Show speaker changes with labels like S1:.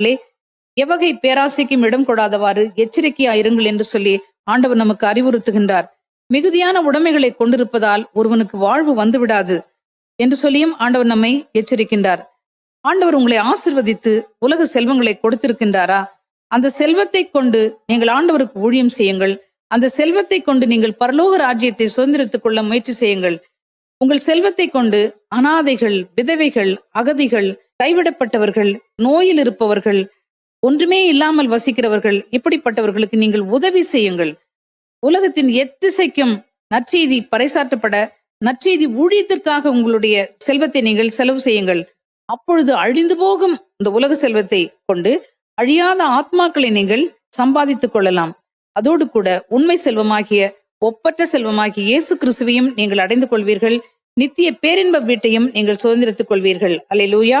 S1: பிள்ளைகளே, எவ்வகை பேராசைக்கும் இடம் கொடாதவாறு எச்சரிக்கையாயிருங்கள் என்று சொல்லி ஆண்டவர் நமக்கு அறிவுறுத்துகின்றார் மிகுதியான உடைமைகளை கொண்டிருப்பதால் ஒருவனுக்கு வாழ்வு வந்துவிடாது என்று சொல்லியும் ஆண்டவர் நம்மை எச்சரிக்கின்றார் ஆண்டவர் உங்களை ஆசிர்வதித்து உலக செல்வங்களை கொடுத்திருக்கின்றாரா அந்த செல்வத்தை கொண்டு நீங்கள் ஆண்டவருக்கு ஊழியம் செய்யுங்கள் அந்த செல்வத்தை கொண்டு நீங்கள் பரலோக ராஜ்யத்தை சுதந்திரித்துக் கொள்ள முயற்சி செய்யுங்கள் உங்கள் செல்வத்தை கொண்டு அனாதைகள் விதவைகள் அகதிகள் கைவிடப்பட்டவர்கள் நோயில் இருப்பவர்கள் ஒன்றுமே இல்லாமல் வசிக்கிறவர்கள் இப்படிப்பட்டவர்களுக்கு நீங்கள் உதவி செய்யுங்கள். உலகத்தின் எத்திசைக்கும் நற்செய்தி பறைசாற்றப்பட நற்செய்தி ஊழியத்திற்காக உங்களுடைய செல்வத்தை நீங்கள் செலவு செய்யுங்கள். அப்பொழுது அழிந்து போகும் இந்த உலக செல்வத்தை கொண்டு அழியாத ஆத்மாக்களை நீங்கள் சம்பாதித்துக் கொள்ளலாம். அதோடு கூட உண்மை செல்வமாகிய ஒப்பற்ற செல்வமாகிய இயேசு கிறிஸ்துவையும் நீங்கள் அடைந்து கொள்வீர்கள். நித்திய பேரின்ப வீட்டையும் நீங்கள் சுதந்திரத்துக் கொள்வீர்கள். அல்லேலூயா.